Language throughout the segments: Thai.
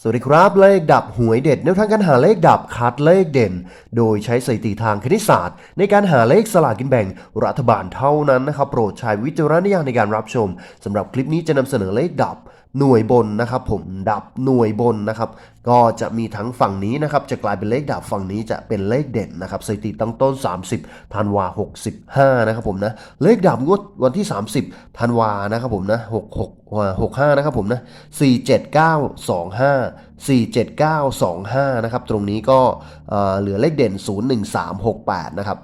สวัสดีครับเลขดับหวยเด็ดแนวทางการหาเลขดับคัดเลขเด่น โดยใช้สถิติทางคณิตศาสตร์ ในการหาเลขสลากกินแบ่งรัฐบาลเท่านั้นนะครับ โปรดใช้วิจารณญาณในการรับชมสำหรับคลิปนี้จะนำเสนอเลขดับ หน่วยบนนะครับผมดับหน่วยบนนะครับก็จะมีทั้งฝั่งนี้นะครับจะกลายเป็นเลขดับฝั่งนี้จะเป็นเลขเด่นนะครับสถิติตั้งต้น 30ธันวา65นะครับผมนะเลขดับงวดวันที่ 30ธันวานะครับผมนะ66 65นะครับผมนะ47925 47925นะครับตรงนี้ก็เเหลือเลขเด่น 01368นะครับ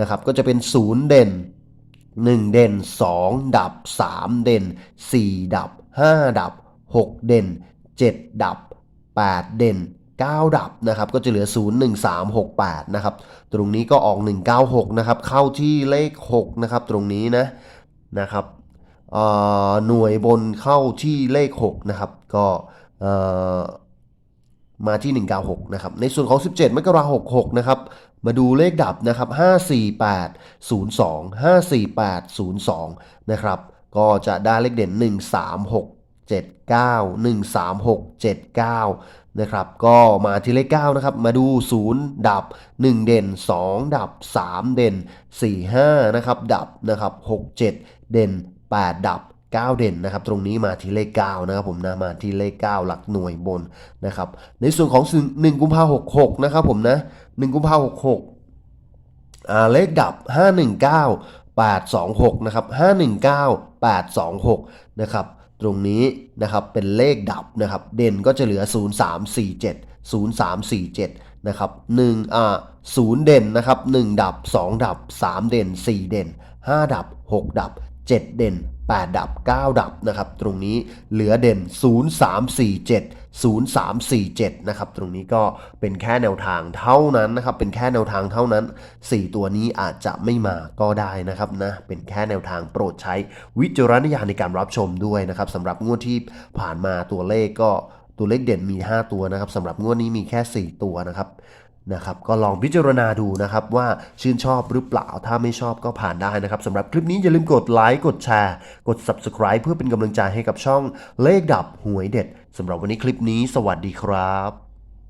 นะครับก็จะเป็น 0 เด่น 1 เด่น 2 ดับ 3 เด่น 4 ดับ 5 ดับ 6 เด่น 7 ดับ 8 เด่น 9 ดับนะครับก็จะเหลือ 0 1 3 6 8นะครับตรงนี้ก็ออก 196นะครับเข้าที่เลข6นะครับตรงนี้นะนะครับอ่อหน่วยบนเข้าที่เลข6นะครับก็เออมาที่ 196 นะครับ ในส่วนของ 17 มกราคม66 นะครับ มาดูเลขดับนะครับ 54802 54802 นะครับ ก็จะได้เลขเด่น 13679 13679 นะครับ ก็มาที่เลข 9 นะครับ มาดู 0 ดับ 1 เด่น 2 ดับ 3 เด่น 4 5 นะครับ ดับนะครับ6 7 เด่น 8 ดับ 9 เด่นนะครับ ตรงนี้มาที่เลข 9 นะครับผมนะมาที่เลข 9 หลักหน่วยบนนะครับ ในส่วนของ 1 กุมภาพันธ์66 นะครับผมนะ 1 กุมภาพันธ์66อ่าเลขดับ 519 826นะครับ519 826นะครับตรงนี้นะครับเป็นเลขดับนะครับเด่นก็จะเหลือ 0347 0347นะครับ1อ่า0เด่นนะครับ1ดับ 2 ดับ 3 เด่น 4 เด่น 5 ดับ 6 ดับ 7 เด่น 8 ดับ 9 ดับนะครับ ตรงนี้เหลือเด่น 0347 0347 นะครับ ตรงนี้ก็เป็นแค่แนวทางเท่านั้นนะครับ เป็นแค่แนวทางเท่านั้น 4 ตัวนี้อาจจะไม่มาก็ได้นะครับนะ เป็นแค่แนวทางโปรดใช้วิจารณญาณในการรับชมด้วยนะครับสำหรับงวดที่ผ่านมาตัวเลขก็ตัวเลขเด่นมี 5 ตัวนะครับสำหรับงวดนี้มีแค่ 4 ตัวนะครับ นะครับก็ลองพิจารณาดูนะครับว่าชื่นชอบหรือเปล่าถ้าไม่ชอบก็ผ่านได้นะครับสำหรับคลิปนี้อย่าลืมกดไลค์กดแชร์ กด Subscribe เพื่อเป็นกำลังใจให้กับช่องเลขดับหวยเด็ดสำหรับวันนี้คลิปนี้ สวัสดีครับ